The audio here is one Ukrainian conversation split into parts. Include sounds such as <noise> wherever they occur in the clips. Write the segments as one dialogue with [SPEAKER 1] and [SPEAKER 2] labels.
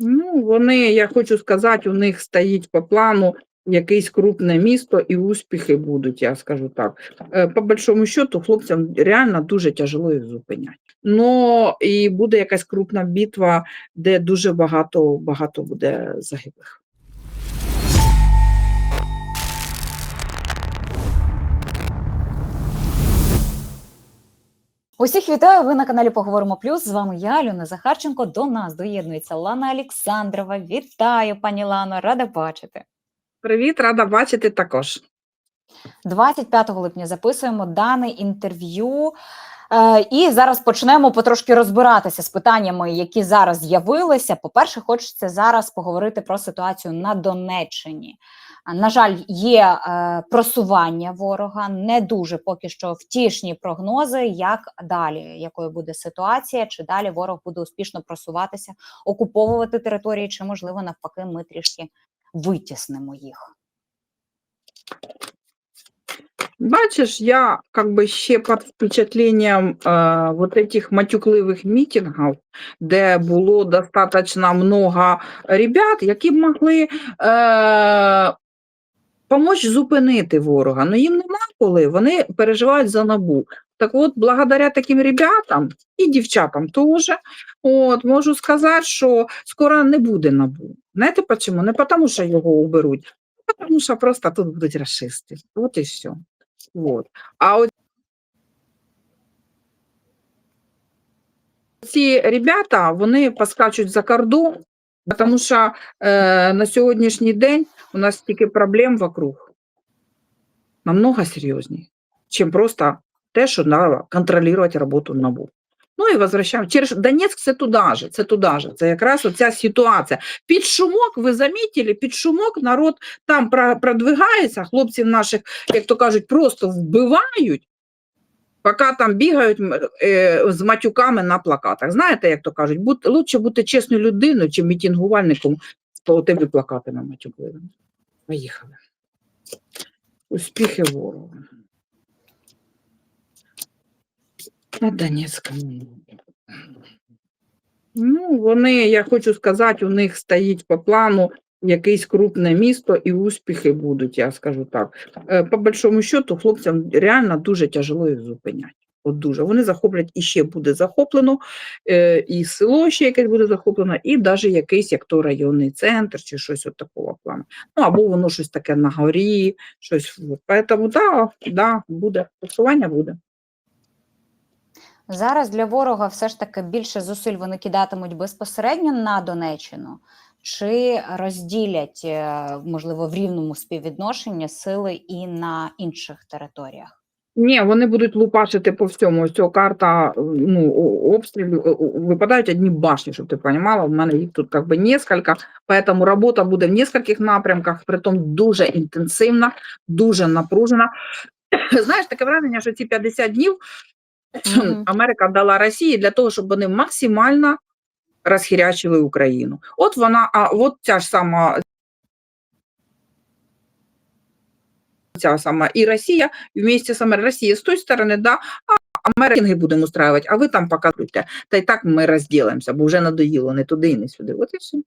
[SPEAKER 1] Ну, вони, я хочу сказати, у них стоїть по плану якесь крупне місто і успіхи будуть, я скажу так. Е, По большому счету, хлопцям реально дуже тяжело їх зупиняти. Ну і буде якась крупна битва, де дуже багато, багато буде загиблих.
[SPEAKER 2] Усіх вітаю. Ви на каналі Поговоримо Плюс. З вами я, Альона Захарченко. До нас доєднується Лана Олександрова. Вітаю, пані Лано, рада бачити.
[SPEAKER 1] Привіт, рада бачити також.
[SPEAKER 2] 25 липня записуємо дане інтерв'ю. Е, і зараз почнемо потрошки розбиратися з питаннями, які зараз з'явилися. По-перше, хочеться зараз поговорити про ситуацію на Донеччині. На жаль, є е, просування ворога, не дуже поки що втішні прогнози, як далі, якою буде ситуація, чи далі ворог буде успішно просуватися, окуповувати території, чи можливо навпаки, ми трішки витіснимо їх.
[SPEAKER 1] Бачиш, я как бы ще під впечатлением э, вот этих матюкливих мітингів, де було достаточно много ребят, які б могли е, помочь зупинити ворога. Ну їм нема коли, вони переживають за набу. Так от, благодаря таким ребятам і дівчатам теж, от, можу сказати, що скоро не буде набу. Знаєте чому? Не тому, що його уберуть, а тому що просто тут будуть расисти. От і все. Вот. А от ці ребята, вони поскачуть за кордон, тому що е, на сьогоднішній день у нас стільки проблем вокруг намного серйозні, ніж просто те, що треба контролювати роботу НАБУ. Ну і возвращаємо. Через Донецьк це туди же, це туди же. Це якраз оця ситуація. Під шумок, ви замітили, під шумок народ там продвигається, хлопців наших, як то кажуть, просто вбивають, поки там бігають е, з матюками на плакатах. Знаєте, як то кажуть, будь, лучше бути чесною людиною, чи мітингувальником з тими плакатами матюкливими. Поїхали. Успіхи ворога. На Донецькому. Ну, вони, я хочу сказати, у них стоїть по плану якесь крупне місто і успіхи будуть, я скажу так. Е, По большому счету, хлопцям реально дуже тяжело їх зупиняти. От дуже. Вони захоплять і ще буде захоплено, е, і село ще якесь буде захоплено, і навіть якийсь як то районний центр чи щось от такого плану. Ну, або воно щось таке на горі, щось. Тому, да, да, буде. Просування буде.
[SPEAKER 2] Зараз для ворога все ж таки більше зусиль вони кидатимуть безпосередньо на Донеччину, чи розділять, е, можливо, в рівному співвідношенні сили і на інших територіях.
[SPEAKER 1] Ні, вони будуть лупашити по всьому. Ось цього карта ну, обстрілів, о- випадають одні башні, щоб ти розуміла. У мене їх тут как би несколько, поэтому робота буде в нескольких напрямках, притом дуже інтенсивна, дуже напружена. <clears throat> Знаєш, таке враження, що ці 50 днів <clears throat> Америка дала Росії для того, щоб вони максимально розхірячили Україну. От вона, а от ця ж сама ця сама і Росія, і вместе Америкою, Росія з тої сторони, да, а Америки будемо устраивати, а ви там показуйте. Та й так ми розділимося, бо вже надоїло не туди і не сюди. От і все.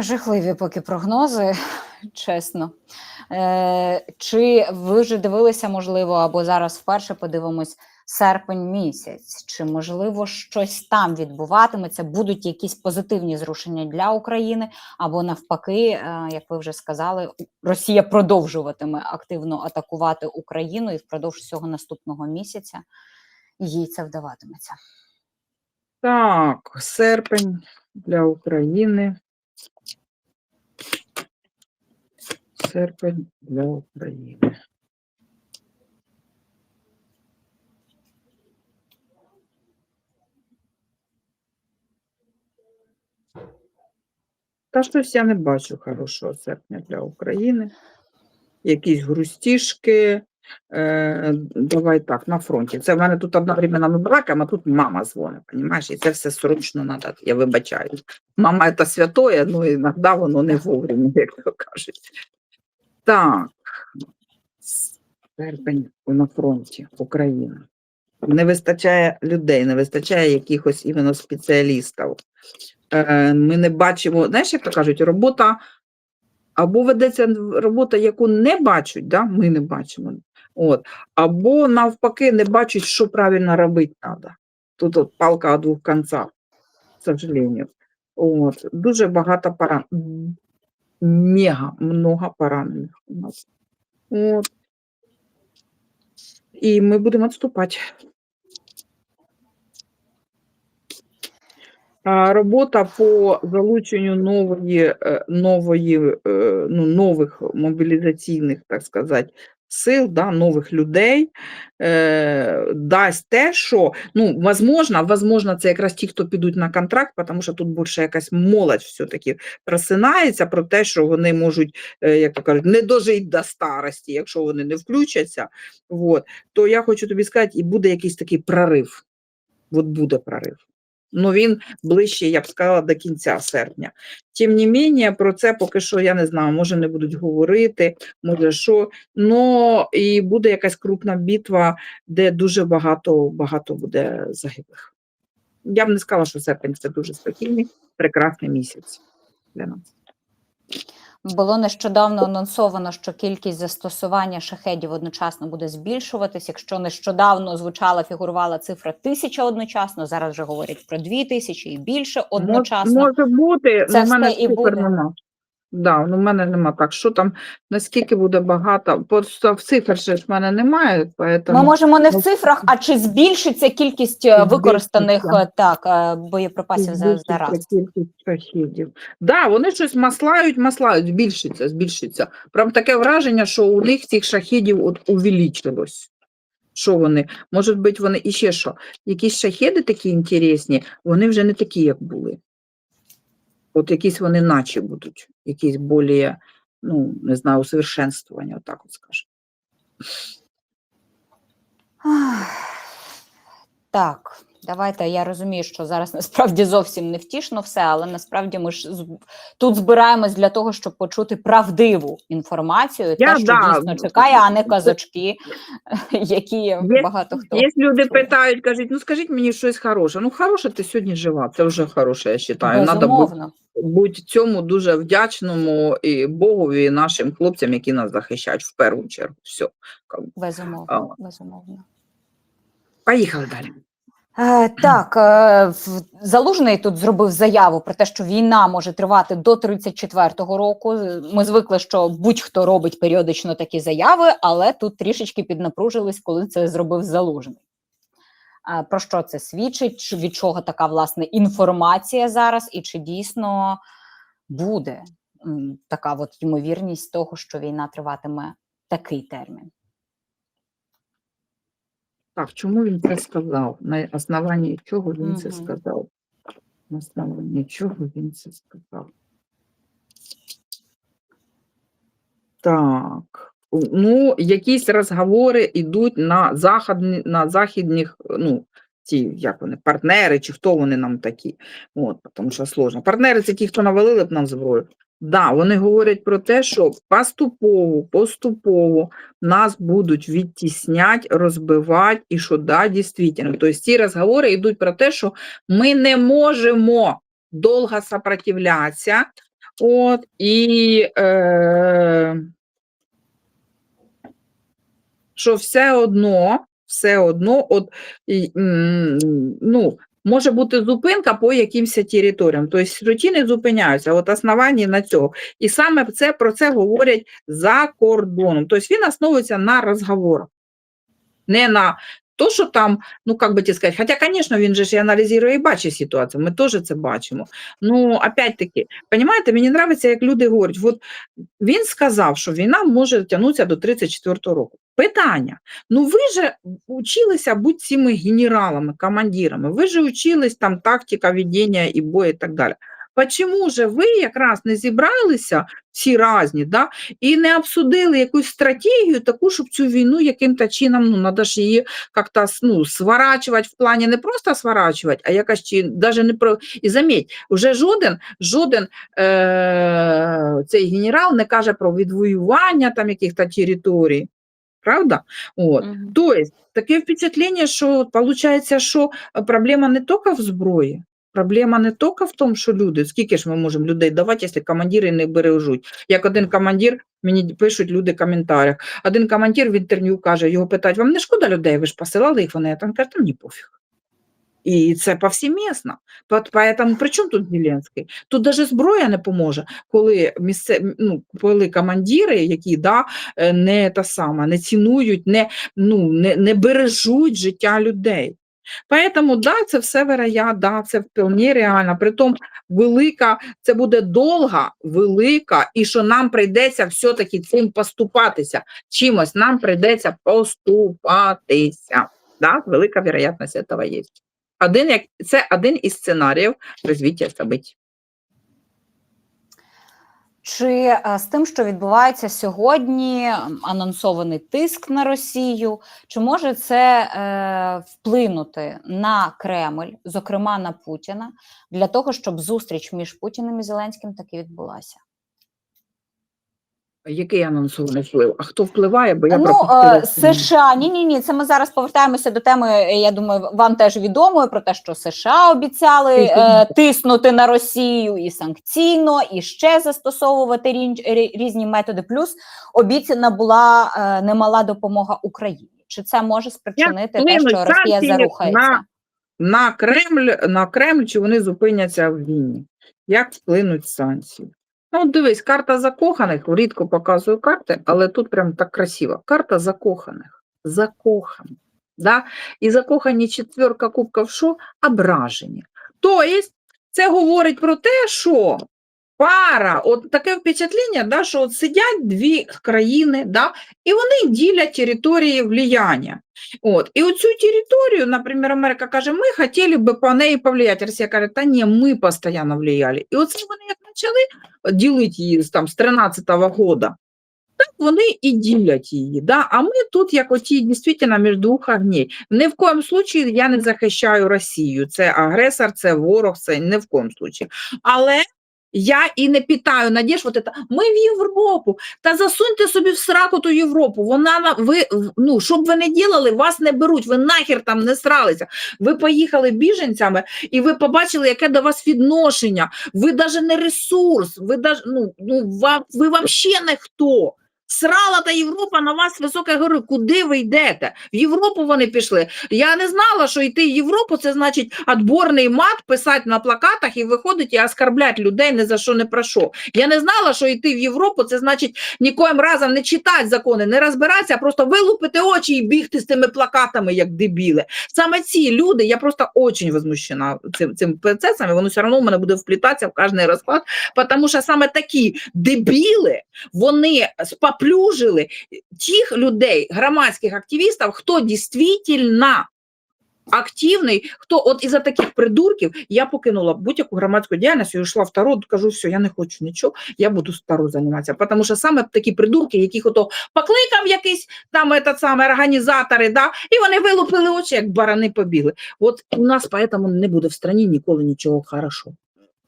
[SPEAKER 2] Жахливі поки прогнози, чесно. Е, чи ви вже дивилися, можливо, або зараз вперше подивимось серпень місяць? Чи можливо щось там відбуватиметься? Будуть якісь позитивні зрушення для України, або навпаки, е, як ви вже сказали, Росія продовжуватиме активно атакувати Україну і впродовж цього наступного місяця їй це вдаватиметься.
[SPEAKER 1] Так, серпень для України. Серпень для України. Та щось я не бачу хорошого серпня для України. Якісь грустішки. Е, давай так, на фронті. Це в мене тут одновременно ми балакаємо, а тут мама дзвонить, розумієш? І це все срочно треба, я вибачаю. Мама це святое, ну іноді воно не вовремя, як то кажуть. Так, серпень на фронті, Україна. Не вистачає людей, не вистачає якихось іменно спеціалістів. Е, Ми не бачимо, знаєш, як то кажуть, робота або ведеться робота, яку не бачать, да? ми не бачимо. От. Або навпаки не бачать, що правильно робити треба. Тут от палка о двох концах, к сожалению. От. Дуже багато пора. Мега много поранених у нас. От. І ми будемо відступати. Робота по залученню нової, е, нової, е, ну, нових мобілізаційних, так сказати, сил, да, нових людей е, дасть те, що, ну, возможно, возможно, це якраз ті, хто підуть на контракт, тому що тут більше якась молодь все-таки просинається про те, що вони можуть, е, як то кажуть, не дожити до старості, якщо вони не включаться. Вот. То я хочу тобі сказати, і буде якийсь такий прорив. От буде прорив. Ну, він ближче, я б сказала, до кінця серпня. Тим не менше, про це поки що я не знаю, може не будуть говорити, може що. Ну і буде якась крупна битва, де дуже багато, багато буде загиблих. Я б не сказала, що серпень це дуже спокійний, прекрасний місяць для нас.
[SPEAKER 2] Було нещодавно анонсовано, що кількість застосування шахедів одночасно буде збільшуватись. Якщо нещодавно звучала, фігурувала цифра тисяча одночасно, зараз вже говорять про дві тисячі і більше одночасно.
[SPEAKER 1] Може бути,
[SPEAKER 2] Це
[SPEAKER 1] в мене
[SPEAKER 2] і буде.
[SPEAKER 1] нема. Да, ну, в мене нема так. Що там, наскільки буде багато? Просто в цифр ще ж в мене немає, поэтому...
[SPEAKER 2] Ми можемо не в
[SPEAKER 1] ну,
[SPEAKER 2] цифрах, а чи збільшиться кількість е, використаних е, так е, боєприпасів за, за
[SPEAKER 1] кількість шахідів. Да, вони щось маслають, маслають, збільшиться, збільшиться. Прям таке враження, що у них цих шахідів от увеличилось. Що вони? Може бути, вони і ще що? Якісь шахіди такі інтересні, вони вже не такі, як були. От якісь вони наче будуть, якісь більш, ну, не знаю, усовершенствування, отак от скажу.
[SPEAKER 2] Так, давайте. Я розумію, що зараз <laughs> насправді зовсім не втішно все, але насправді ми ж тут збираємось для того, щоб почути правдиву інформацію,
[SPEAKER 1] Я,
[SPEAKER 2] те, що
[SPEAKER 1] да,
[SPEAKER 2] дійсно чекає, а не казочки, <laughs> які
[SPEAKER 1] Є-
[SPEAKER 2] багато хто.
[SPEAKER 1] Є люди питають, кажуть, ну скажіть мені щось хороше. Ну, хороше, ти сьогодні жива, це вже хороше, я вважаю. Надо бути бути цьому дуже вдячному і Богові, і нашим хлопцям, які нас захищають в першу чергу. Все.
[SPEAKER 2] Безумовно, безумовно.
[SPEAKER 1] Поїхали далі.
[SPEAKER 2] Е, так, е, Залужний тут зробив заяву про те, що війна може тривати до 34-го року. Ми звикли, що будь-хто робить періодично такі заяви, але тут трішечки піднапружились, коли це зробив Залужний. Е, Про що це свідчить? Від чого така власне інформація зараз, і чи дійсно буде така от ймовірність того, що війна триватиме такий термін?
[SPEAKER 1] Так, чому він це сказав? На основанні чого він це сказав? На основанні чого він це сказав? Так. Ну, якісь розговори йдуть на західні, на західних, ну, ті, як вони, партнери, чи хто вони нам такі. От, тому що сложно. Партнери це ті, хто навалили б нам зброю. Да, вони говорять про те, що поступово, поступово нас будуть відтіснять, розбивати, і що да, дійсно. Тобто ці розговори йдуть про те, що ми не можемо довго сопротивлятися, от, і е, що все одно, все одно, от, ну, може бути зупинка по якимось територіям. Тобто сиротіни зупиняються, от основані на цього. І саме це, про це говорять за кордоном. Тобто він основується на розговорах, не на то, що там, ну, як би тебе сказати, хоча, звісно, він же ж і аналізує і бачить ситуацію, ми теж це бачимо. Ну, опять-таки, розумієте, мені подобається, як люди говорять, от він сказав, що війна може тягнутися до 34-го року. Питання, ну ви же училися бути цими генералами, командирами, ви же учились там тактика ведення і бою і так далі. Почому же ви якраз не зібралися всі разні, да, і не обсудили якусь стратегію таку, щоб цю війну яким-то чином, ну, надо ж її как-то ну, сворачувати в плані не просто сворачувати, а якось чи даже не про. І заміть, вже жоден, жоден е- цей генерал не каже про відвоювання там яких-то територій. правда? От.
[SPEAKER 2] Мгм.
[SPEAKER 1] То есть таке впечатлення, що виходить, що проблема не тільки в зброї, проблема не тільки в тому, що люди, скільки ж ми можемо людей давати, якщо командири не бережуть. Як один командир, мені пишуть люди в коментарях, один командир в інтерв'ю каже, його питають, вам не шкода людей, ви ж посилали їх, вони, там каже, «Та мені пофіг. І це повсімісно. Поэтому при чому тут Зеленський? Тут навіть зброя не поможе, коли місце, ну, коли командири, які да, е, не та сама, не цінують, не, ну, не, не бережуть життя людей. Поэтому, да, це все вероятно, да, це вполне реально. Притом велика, це буде довга, велика, і що нам прийдеться все-таки цим поступатися. Чимось нам прийдеться поступатися. Да, велика вероятність цього є. Один, як, це один із сценаріїв розвиття событий.
[SPEAKER 2] Чи е, з тим, що відбувається сьогодні, анонсований тиск на Росію, чи може це е, вплинути на Кремль, зокрема на Путіна, для того, щоб зустріч між Путіним і Зеленським таки відбулася?
[SPEAKER 1] Який анонсований вплив? А хто впливає? Бо я
[SPEAKER 2] ну,
[SPEAKER 1] пропустила
[SPEAKER 2] е, США, ні, ні, ні. Це ми зараз повертаємося до теми. е, Я думаю, вам теж відомої про те, що США обіцяли е, тиснути на Росію і санкційно, і ще застосовувати рі- різні методи. Плюс обіцяна була е, немала допомога Україні. Чи це може спричинити те,
[SPEAKER 1] вплинуть
[SPEAKER 2] що Росія зарухається?
[SPEAKER 1] на- на Кремль, на Кремль, чи вони зупиняться в війні? Як вплинуть санкції? Ну, дивись, карта закоханих, рідко показую карти, але тут прям так красиво. Карта закоханих. Закоханих. Да? І закохані четверка кубків що? Ображені. Тобто, це говорить про те, що пара, от таке впечатлення, да, що от сидять дві країни, да, і вони ділять території влияння. От. І оцю територію, наприклад, Америка каже, ми хотіли би по неї повлияти. Росія каже, та ні, ми постійно влияли. І оце вони як почали ділити її там, з 13-го года, так вони і ділять її. Да? А ми тут, як оті, дійсно, між двох огней. Ні в коєму случаї я не захищаю Росію. Це агресор, це ворог, це ні в коєму случаї. Але я і не питаю надіж, вот это, ми в Європу, та засуньте собі в сраку ту Європу. Вона на ви ну що б ви не ділали, вас не беруть. Ви нахер там не сралися. Ви поїхали біженцями, і ви побачили, яке до вас відношення. Ви навіть не ресурс, ви даже, ну, ну вам ви взагалі не хто. Срала та Європа на вас високе гори. Куди ви йдете? В Європу вони пішли. Я не знала, що йти в Європу це значить отборний мат писати на плакатах і виходить і оскорблять людей ні за що не про що. Я не знала, що йти в Європу це значить нікоїм разом не читати закони, не розбиратися, а просто вилупити очі і бігти з тими плакатами, як дебіли. Саме ці люди, я просто дуже возмущена цим, цим процесом, і воно все одно в мене буде вплітатися в кожний розклад, тому що саме такі дебіли, вони споплюжили тих людей, громадських активістів, хто дійсно активний, хто от із-за таких придурків я покинула будь-яку громадську діяльність і йшла в Таро, кажу, все, я не хочу нічого, я буду з займатися. Тому що саме такі придурки, яких ото покликав якийсь там этот самий організатори, да, і вони вилупили очі, як барани побігли. От у нас поэтому не буде в страні ніколи нічого хорошо.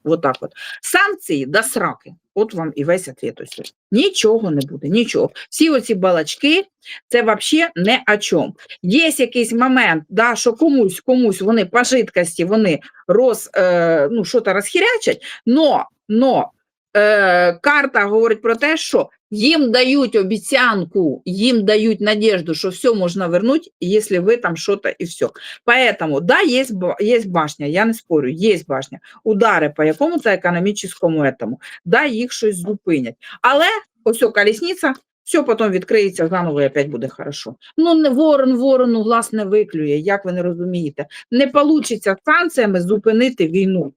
[SPEAKER 1] Вот так от. Санкції до сраки. От вам і весь ответ. Ось. Нічого не буде, нічого. Всі оці балачки, це взагалі не о чому. Є якийсь момент, да, що комусь, комусь вони по жидкості, вони роз, е, ну, що-то розхірячать, но, но е, карта говорить про те, що їм дають обіцянку, їм дають надежду, що все можна вернути, якщо ви там щось і все. Поэтому, да, есть, есть башня, я не спорю, есть башня. Удари по якому-то економічному етому, да, їх щось зупинять. Але ось колісниця, все потім відкриється заново і опять буде хорошо. Ну, не ворон ворону глаз не виклює, як ви не розумієте. Не вийде санкціями зупинити війну.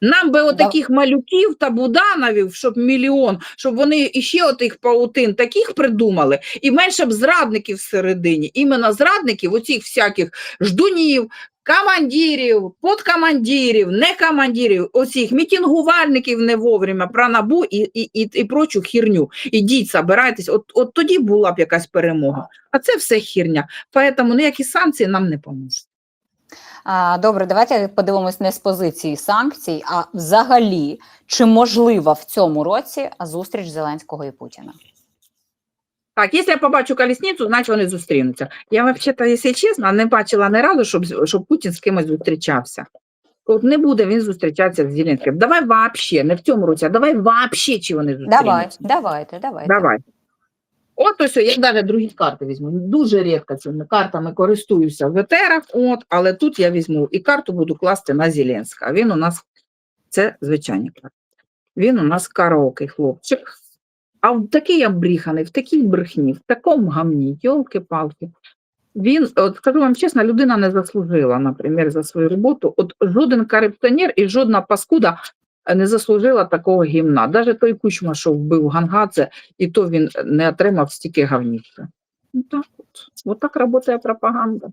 [SPEAKER 1] Нам би отаких малюків та будановів, щоб мільйон, щоб вони іще отих паутин таких придумали, і менше б зрадників всередині. Іменно зрадників, оцих всяких ждунів, командирів, подкомандирів, не командирів, оцих мітингувальників не вовремя про набу і, і, і, і прочу хірню. Ідіть, собирайтесь, от, от тоді була б якась перемога. А це все хірня. Тому ніякі санкції нам не поможуть.
[SPEAKER 2] Добре, давайте подивимось не з позиції санкцій, а взагалі, чи можлива в цьому році зустріч Зеленського і Путіна?
[SPEAKER 1] Так, якщо я побачу колісницю, значить вони зустрінуться. Я взагалі-то, якщо чесно, не бачила ні разу, щоб, щоб Путін з кимось зустрічався. От не буде він зустрічатися з Зеленським. Давай вообще, не в цьому році, а давай вообще, чи вони зустрінуться.
[SPEAKER 2] Давай, давайте, давайте.
[SPEAKER 1] Давай. От ось, я навіть другі карти візьму. Дуже рідко цими картами користуюся в етерах, от, але тут я візьму і карту буду класти на Зеленська. Він у нас, це звичайні карти. Він у нас караокий хлопчик. А в такий обріханий, в такій брехні, в такому гамні, йолки-палки. Він, от скажу вам чесно, людина не заслужила, наприклад, за свою роботу. От жоден корупціонер і жодна паскуда не заслужила такого гімна. Навіть той кучма, що вбив Гангадзе, і то він не отримав стільки гавніше. Ну так от. От так працює пропаганда.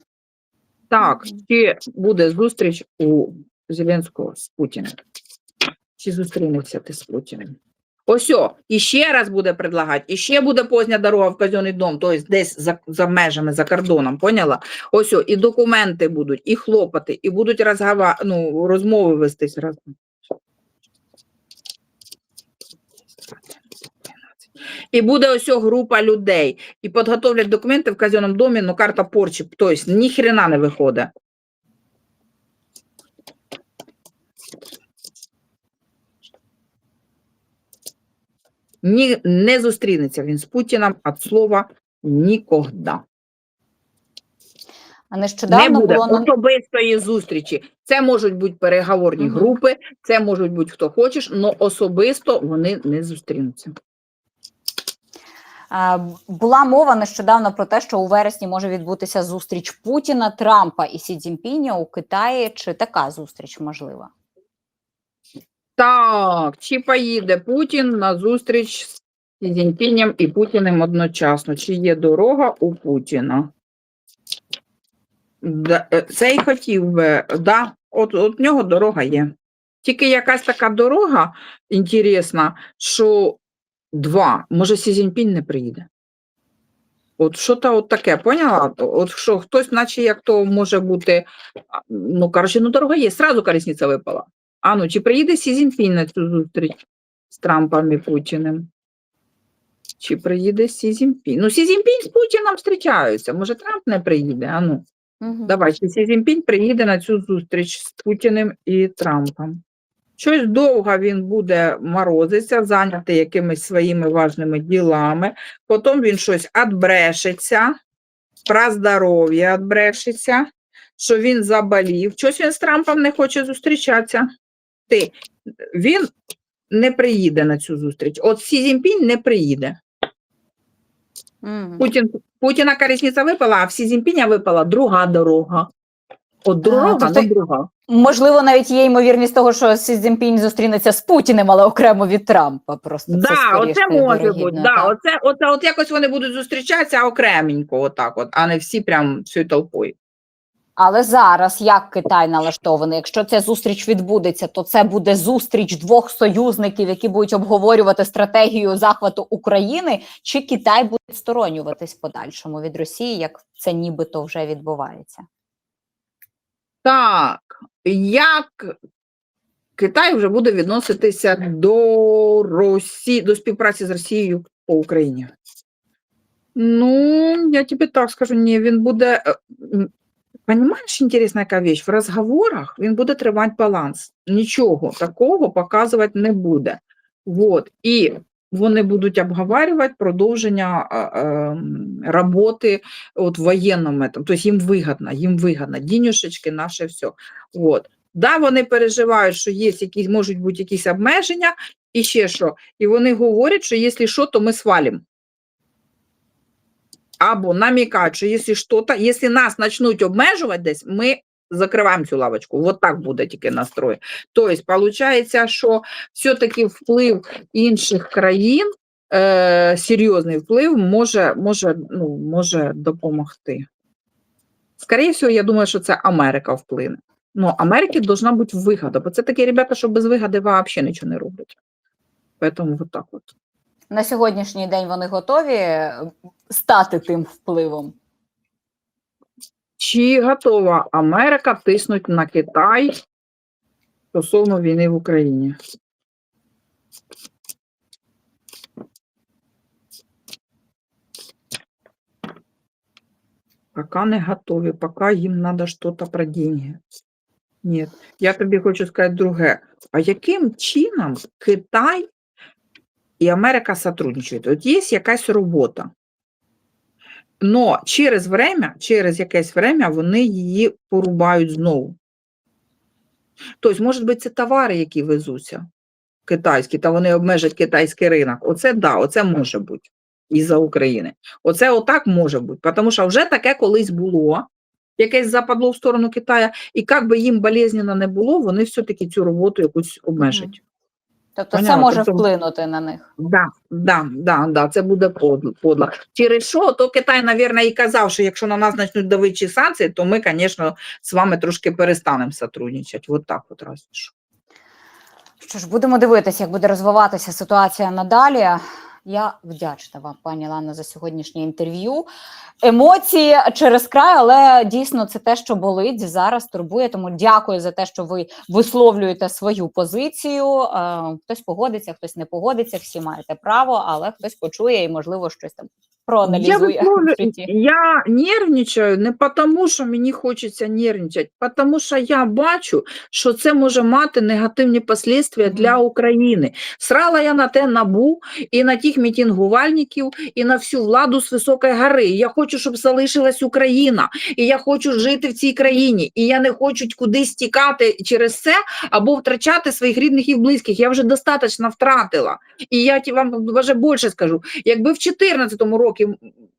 [SPEAKER 1] Так, чи буде зустріч у Зеленського з Путіним? Чи зустрінешся ти з Путіним? Ось, і ще раз буде предлагати, і ще буде позня дорога в казенний дом, тобто десь за, за межами, за кордоном, поняла? Ось, і документи будуть, і хлопати, і будуть розгава... ну, розмови вестись разом. І буде ось група людей, і підготовлять документи в казенному домі, ну карта порчі, тобто ні хрена не виходить. Ні, не зустрінеться він з Путіном від слова нікогда.
[SPEAKER 2] А
[SPEAKER 1] Не буде
[SPEAKER 2] було
[SPEAKER 1] особистої зустрічі. Це можуть бути переговорні
[SPEAKER 2] Мгм.
[SPEAKER 1] групи, це можуть бути хто хочеш, але особисто вони не зустрінуться.
[SPEAKER 2] А, Була мова нещодавно про те, що у вересні може відбутися зустріч Путіна, Трампа і Сі Цзіньпіня у Китаї. Чи така зустріч можлива?
[SPEAKER 1] Так, чи поїде Путін на зустріч з Сі Цзіньпінем і Путіним одночасно? Чи є дорога у Путіна? Е, Це і хотів би, да, от, от нього дорога є. Тільки якась така дорога інтересна, що два, може Сі Цзіньпінь не приїде. От що то от таке, поняла? От що хтось, наче як то може бути, ну, коротше, ну дорога є, сразу колесниця випала. А ну, чи приїде Сі Цзіньпінь на цю зустріч з Трампом і Путіним? Чи приїде Сі Цзіньпінь? Ну, Сі Цзіньпінь з Путіном зустрічаються. Може, Трамп не приїде? А ну,
[SPEAKER 2] Мгм.
[SPEAKER 1] давай, чи Сі Цзіньпінь приїде на цю зустріч з Путіним і Трампом. Щось довго він буде морозитися, зайнятий якимись своїми важними ділами. Потім він щось відбрешеться, про здоров'я відбрешеться, що він заболів. Щось він з Трампом не хоче зустрічатися. Ти, він не приїде на цю зустріч. От Сі Цзіньпінь не приїде.
[SPEAKER 2] Мгм.
[SPEAKER 1] Путін, Путіна колесниця випала, а в Сі Цзіньпіня випала друга дорога. От дорога,
[SPEAKER 2] тобто-
[SPEAKER 1] не друга.
[SPEAKER 2] Можливо, навіть є ймовірність того, що Сі Цзіньпінь зустрінеться з Путіним, але окремо від Трампа. Просто
[SPEAKER 1] Да,
[SPEAKER 2] скоріш
[SPEAKER 1] оце може бути. Да,
[SPEAKER 2] так?
[SPEAKER 1] оце, оце, от якось вони будуть зустрічатися окременько, отак от, а не всі прям всією толпою.
[SPEAKER 2] Але зараз як Китай налаштований? Якщо ця зустріч відбудеться, то це буде зустріч двох союзників, які будуть обговорювати стратегію захвату України, чи Китай буде відсторонюватись подальшому від Росії, як це нібито вже відбувається?
[SPEAKER 1] Так, як Китай вже буде відноситися до Росії, до співпраці з Росією по Україні? Ну, я тобі так скажу, ні, він буде. е, м, інтересна яка вещь? В розговорах він буде тримати баланс. Нічого такого показувати не буде. Вот. І вони будуть обговорювати продовження роботи от, воєнному. этом. Тобто їм вигідно, їм вигідно. Дінюшечки, наше все. От. Да, вони переживають, що є якісь, можуть бути якісь обмеження і ще що. І вони говорять, що якщо що, то ми свалимо. Або намікають, що якщо що-то, якщо нас почнуть обмежувати десь, ми закриваємо цю лавочку. Вот так буде тільки настрой. Тобто, виходить, що все-таки вплив інших країн, е, серйозний вплив може, може, ну, може допомогти. Скоріше всього, я думаю, що це Америка вплине. Ну, Америки должна бути вигода, бо це такі ребята, що без вигоди взагалі нічого не роблять. Поэтому вот так от.
[SPEAKER 2] На сьогоднішній день вони готові е, стати тим впливом.
[SPEAKER 1] Чи готова Америка тиснути на Китай стосовно війни в Україні? Пока не готові, пока їм треба щось про деньги. Ні, я тобі хочу сказати друге. А яким чином Китай і Америка сотрудничають? От є якась робота. Но через время, через якесь время вони її порубають знову. Тобто, може бути, це товари, які везуться китайські, та вони обмежать китайський ринок. Оце да, оце може бути із-за України. Оце отак може бути, тому що вже таке колись було, якесь западло в сторону Китаю, і як би їм болезненно не було, вони все-таки цю роботу якусь обмежать.
[SPEAKER 2] Тобто це може
[SPEAKER 1] тобто-
[SPEAKER 2] вплинути на них.
[SPEAKER 1] Да, да, да, да, це буде подло. подло. Через що, то Китай, мабуть, і казав, що якщо на нас почнуть давичі санкції, то ми, звісно, з вами трошки перестанемо сотрудничати. От так от раз. Що
[SPEAKER 2] ж, будемо дивитися, як буде розвиватися ситуація надалі. Я вдячна вам, пані Лана, за сьогоднішнє інтерв'ю. Емоції через край, але дійсно це те, що болить зараз, турбує. Тому дякую за те, що ви висловлюєте свою позицію. Е, Хтось погодиться, хтось не погодиться. Всі маєте право, але хтось почує і, можливо, щось там
[SPEAKER 1] Я,
[SPEAKER 2] проаналізує в житті.
[SPEAKER 1] я нервничаю не тому, що мені хочеться нервничати, тому що я бачу, що це може мати негативні послідствия для України. Срала я на те набу і на тих мітингувальників, і на всю владу з високої гори. Я хочу, щоб залишилась Україна, і я хочу жити в цій країні, і я не хочу кудись тікати через це або втрачати своїх рідних і близьких. Я вже достатньо втратила. І я ті- вам вже більше скажу. Якби в 14-му році,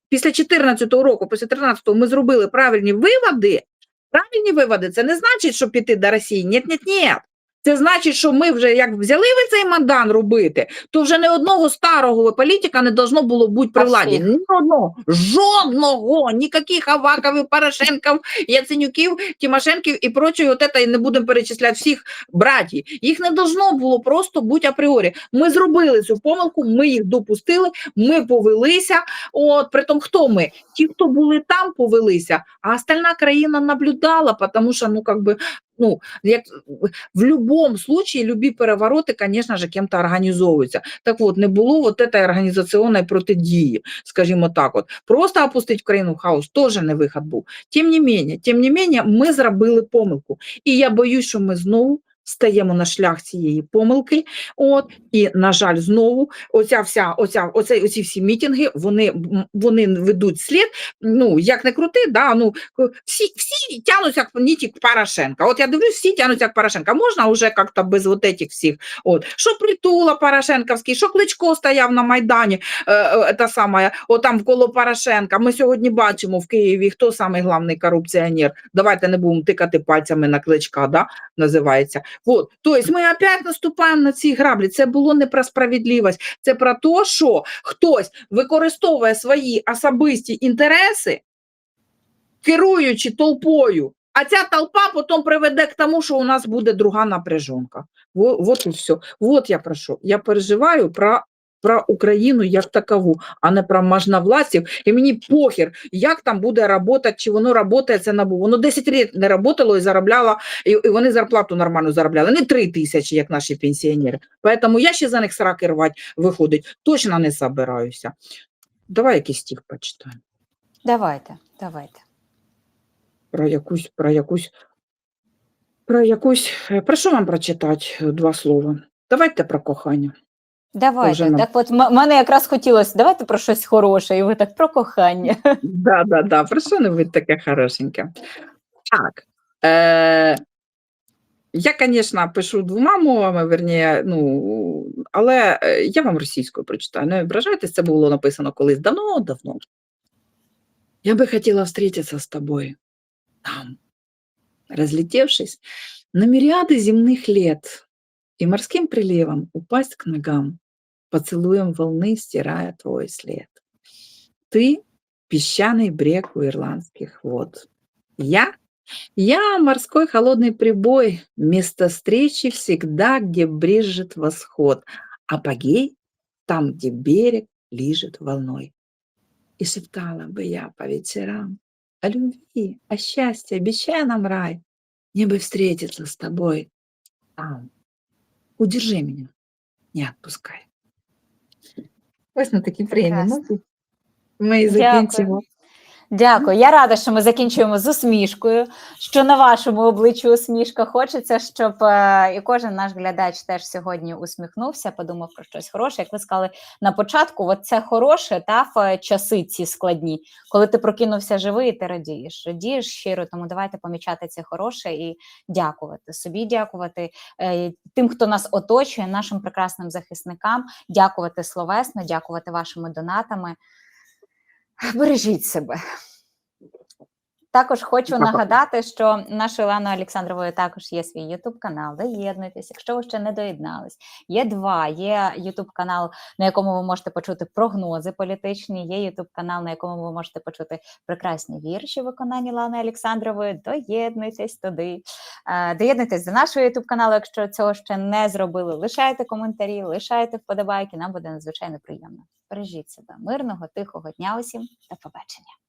[SPEAKER 1] після 14-го року, після 13-го ми зробили правильні виводи, правильні виводи, це не значить, що піти до Росії. Ні, ні, ні. Це значить, що ми вже як взяли ви цей мандан робити, то вже не одного старого політика не должно було бути при владі. Ні одного, жодного, ніяких Авакових, Порошенків, Яценюків, Тимошенків і прочого, от це, і не будемо перечисляти всіх братів. Їх не должно було просто бути апріорі. Ми зробили цю помилку, ми їх допустили, ми повелися. От притом, хто ми? Ті, хто були там, повелися, а остальна країна наблюдала, тому що ну как би. Ну, як в будь-якому случае любі перевороти, звісно ж, ким-то організовуються. Так от, не було вот этой організаційної протидії, скажімо так. От. Просто опустити країну в хаос теж не вихід був. Тим не менее, тим не менее, ми зробили помилку. І я боюсь, що ми знову стаємо на шлях цієї помилки. От, і, на жаль, знову оця вся, оця, оце, оці всі мітинги, вони, вони ведуть слід. Ну, як не крути, да, ну, всі, всі тянуться к ніті Порошенка. От я дивлюсь, всі тянуться к Порошенка. Можна вже як-то без вот этих всіх. От. Що Притула Порошенковський, що Кличко стояв на Майдані, е, е, та саме, от там коло Порошенка. Ми сьогодні бачимо в Києві, хто самий головний корупціонер. Давайте не будемо тикати пальцями на Кличка, да, називається. Вот. Тобто ми опять наступаємо на ці граблі. Це було не про справедливість, це про те, що хтось використовує свої особисті інтереси, керуючи толпою. А ця толпа потім приведе к тому, що у нас буде друга напряженка. Вот, Вот і все. Вот я про що. Я переживаю про, про Україну як такову, а не про можновладців. І мені похер, як там буде працювати, чи воно працює, це набу. Воно 10 років не працювало і заробляло, і, і вони зарплату нормально заробляли. Не 3 тисячі, як наші пенсіонери. Поэтому я ще за них сраки рвати виходить. Точно не собираюся. Давай якийсь стих почитаємо.
[SPEAKER 2] Давайте, давайте.
[SPEAKER 1] Про якусь, про якусь, про якусь. е, Про що вам прочитати е, два слова? Давайте про кохання.
[SPEAKER 2] Давайте.
[SPEAKER 1] Нам-
[SPEAKER 2] Так, от мене якраз хотілося, давайте про щось хороше, і ви так про кохання.
[SPEAKER 1] Да, да, да. Про що небудь таке хорошеньке? Так. Е, я, звісно, пишу двома мовами, верніше, ну, але е, я вам російською прочитаю. Не ображайтесь, це було написано колись давно-давно. Я би хотіла встретиться з тобою там, разлетевшись на мириады земных лет и морским приливом упасть к ногам, поцелуем волны стирая твой след. Ты — песчаный брег у ирландских вод. Я — я морской холодный прибой, место встречи всегда, где брежет восход, апогей — там, где берег лижет волной. И шептала бы я по вечерам о любви, о счастье, обещай нам рай, мне бы встретиться с тобой там. Удержи меня, не отпускай. Ось на такі приємні
[SPEAKER 2] Прекрасно.
[SPEAKER 1] Ми і закінчимо.
[SPEAKER 2] Дякую. Я рада, що ми закінчуємо з усмішкою. Що на вашому обличчі усмішка. Хочеться, щоб е, і кожен наш глядач теж сьогодні усміхнувся, подумав про щось хороше. Як ви сказали на початку, от це хороше та в часи ці складні, коли ти прокинувся живий, ти радієш. Радієш щиро, тому давайте помічати це хороше і дякувати собі, дякувати е, тим, хто нас оточує, нашим прекрасним захисникам, дякувати словесно, дякувати вашими донатами. Бережіть себе. Також хочу нагадати, що нашою Оленою Олександровою також є свій Ютуб канал. Доєднуйтесь, якщо ви ще не доєднались. Є два. Є Ютуб канал, на якому ви можете почути прогнози політичні. Є Ютуб канал, на якому ви можете почути прекрасні вірші виконання Лани Олександрової. Доєднуйтесь туди. Е, Доєднуйтесь до нашого Ютуб каналу, якщо цього ще не зробили. Лишайте коментарі, лишайте вподобайки. Нам буде надзвичайно приємно. Бережіть себе. Мирного, тихого дня усім. До побачення.